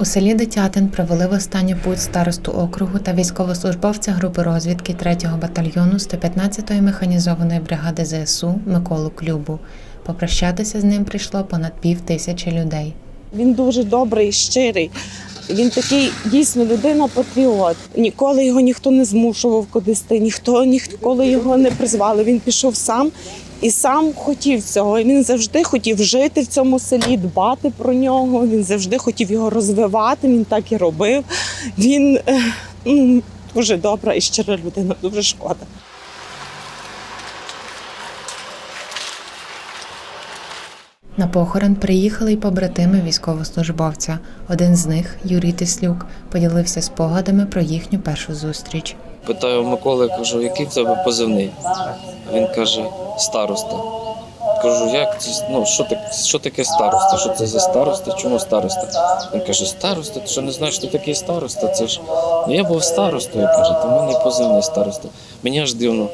У селі Дитятин провели в останню путь старосту округу та військовослужбовця групи розвідки 3-го батальйону 115-ї механізованої бригади ЗСУ Миколу Клюбу. Попрощатися з ним прийшло понад пів тисячі людей. Він дуже добрий, щирий. Він такий дійсно людина-патріот. Ніколи його ніхто не змушував кудись ніхто ніколи його не призвали. Він пішов сам і сам хотів цього. І Він завжди хотів жити в цьому селі, дбати про нього. Він завжди хотів його розвивати. Він так і робив. Він е, ну, дуже добра і щира людина, дуже шкода. На похорон приїхали й побратими військовослужбовця. Один з них, Юрій Тислюк, поділився спогадами про їхню першу зустріч. Питаю Миколи, кажу, який в тебе позивний? Він каже, староста. Кажу, як ну, що, так, що таке староста? Що це за староста? Чому староста? Він каже, староста, ти що не знаєш, що такий староста? Це ж ну я був старостою, каже, то в мене позивний староста. Мені аж дивно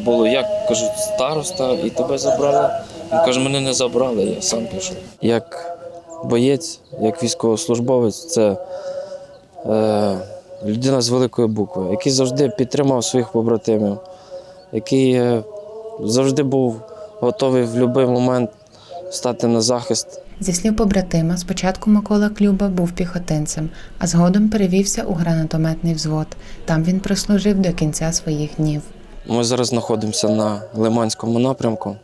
було, як кажуть, староста і тебе забрали. Він каже, мене не забрали, я сам пішов. Як боєць, як військовослужбовець, це е, людина з великої букви, який завжди підтримав своїх побратимів, який е, завжди був готовий в будь-який момент стати на захист. Зі слів побратима, спочатку Микола Клюба був піхотинцем, а згодом перевівся у гранатометний взвод. Там він прослужив до кінця своїх днів. Ми зараз знаходимося на Лиманському напрямку.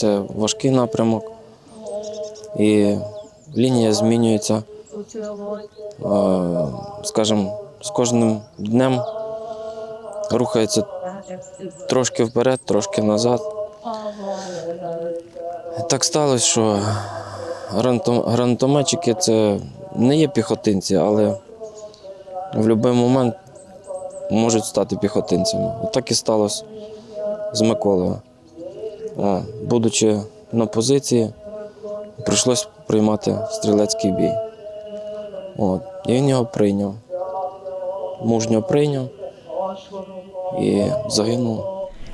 Це важкий напрямок. І лінія змінюється. Скажімо, з кожним днем рухається трошки вперед, трошки назад. Так сталося, що гранатометчики це не є піхотинці, але в будь-який момент можуть стати піхотинцями. От так і сталося з Миколою. Будучи на позиції, прийшлось приймати стрілецький бій. От. І він його прийняв. Мужньо прийняв і загинув.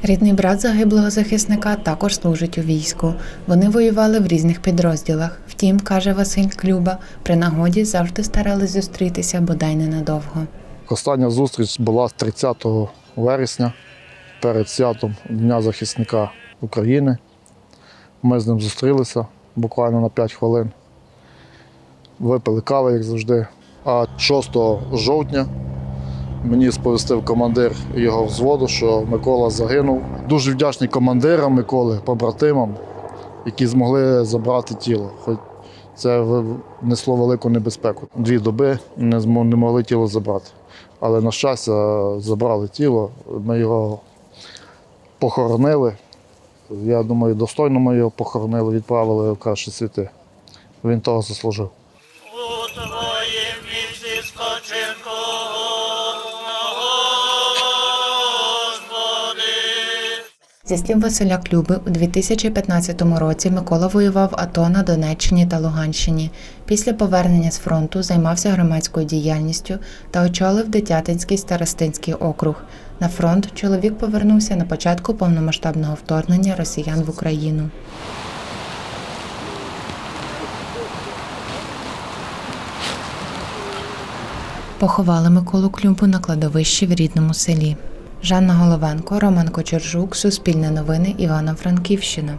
Рідний брат загиблого захисника також служить у війську. Вони воювали в різних підрозділах. Втім, каже Василь Клюба, при нагоді завжди старались зустрітися бодай ненадовго. Остання зустріч була 30 вересня перед святом Дня захисника України. Ми з ним зустрілися буквально на 5 хвилин. Випили кави, як завжди. А 6 жовтня мені сповістив командир його взводу, що Микола загинув. Дуже вдячний командирам Миколи, побратимам, які змогли забрати тіло. Хоч це в- несло велику небезпеку. Дві доби не могли тіло забрати. Але, на щастя, забрали тіло, ми його похоронили. Я думаю, достойно ми його похоронили, відправили в кращі світи. Він того заслужив. у твоїм вічі спочинку, Зі слів Василя Клюби, у 2015 році Микола воював в АТО на Донеччині та Луганщині. Після повернення з фронту займався громадською діяльністю та очолив Дитятинський старостинський округ. На фронт чоловік повернувся на початку повномасштабного вторгнення росіян в Україну. Поховали Миколу Клюмпу на кладовищі в рідному селі. Жанна Головенко, Роман Кочержук, Суспільне новини, Івано-Франківщина.